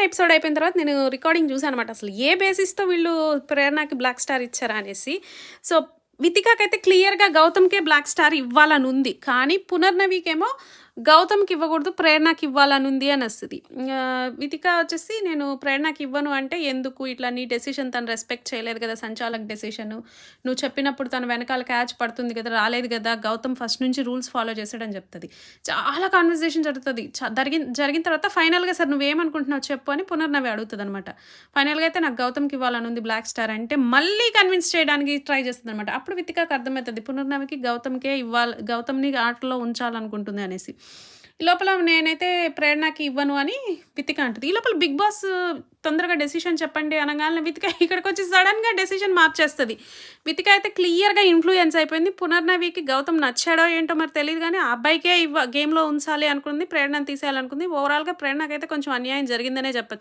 నిన్న ఎపిసోడ్ అయిపోయిన తర్వాత నేను రికార్డింగ్ చూసాను అనమాట అసలు ఏ బేసిస్తో వీళ్ళు ప్రేరణకి బ్లాక్ స్టార్ ఇచ్చారా అనేసి. సో వితికాకైతే క్లియర్గా గౌతమ్కే బ్లాక్ స్టార్ ఇవ్వాలని ఉంది. కానీ పునర్నవికేమో గౌతమ్కి ఇవ్వకూడదు ప్రేరణకి ఇవ్వాలని ఉంది అని వస్తుంది వితిక వచ్చేసి నేను ప్రేరణకి ఇవ్వను అంటే ఎందుకు ఇట్లా నీ డెసిషన్ తను రెస్పెక్ట్ చేయలేదు కదా సంచాలక్ డెసిషన్. నువ్వు చెప్పినప్పుడు తన వెనకాల క్యాచ్ పడుతుంది కదా రాలేదు కదా గౌతమ్ ఫస్ట్ నుంచి రూల్స్ ఫాలో చేసాడని చెప్తుంది. చాలా కాన్వర్సేషన్ జరుగుతుంది. చ- జరిగిన జరిగిన తర్వాత ఫైనల్గా సార్ నువ్వేమనుకుంటున్నావు చెప్పు అని పునర్నవి అడుగుతుంది అనమాట ఫైనల్గా అయితే నాకు గౌతమ్కి ఇవ్వాలని ఉంది బ్లాక్ స్టార్ అంటే మళ్ళీ కన్విన్స్ చేయడానికి ట్రై చేస్తుంది అనమాట అప్పుడు వితికాకు అర్థమవుతుంది పునర్నవికి గౌతమ్కే ఇవ్వాలి గౌతమ్ని ఆటలో ఉంచాలనుకుంటుంది అనేసి. ఈ లోపల నేనైతే ప్రేరణకి ఇవ్వను అని వితిక అంటుంది. ఈ లోపల బిగ్ బాస్ తొందరగా డెసిషన్ చెప్పండి అనగానే వితిక ఇక్కడికి వచ్చి సడన్గా డెసిషన్ మార్చేస్తుంది వితిక అయితే క్లియర్గా ఇన్ఫ్లుయెన్స్ అయిపోయింది. పునర్నవికి గౌతమ్ నచ్చాడో ఏంటో మరి తెలియదు కానీ ఆ అబ్బాయికే ఇవ్వ గేమ్లో ఉంచాలి అనుకుంది ప్రేరణను తీసేయాలనుకుంది. ఓవరాల్గా ప్రేరణకైతే కొంచెం అన్యాయం జరిగిందనే చెప్పొచ్చు.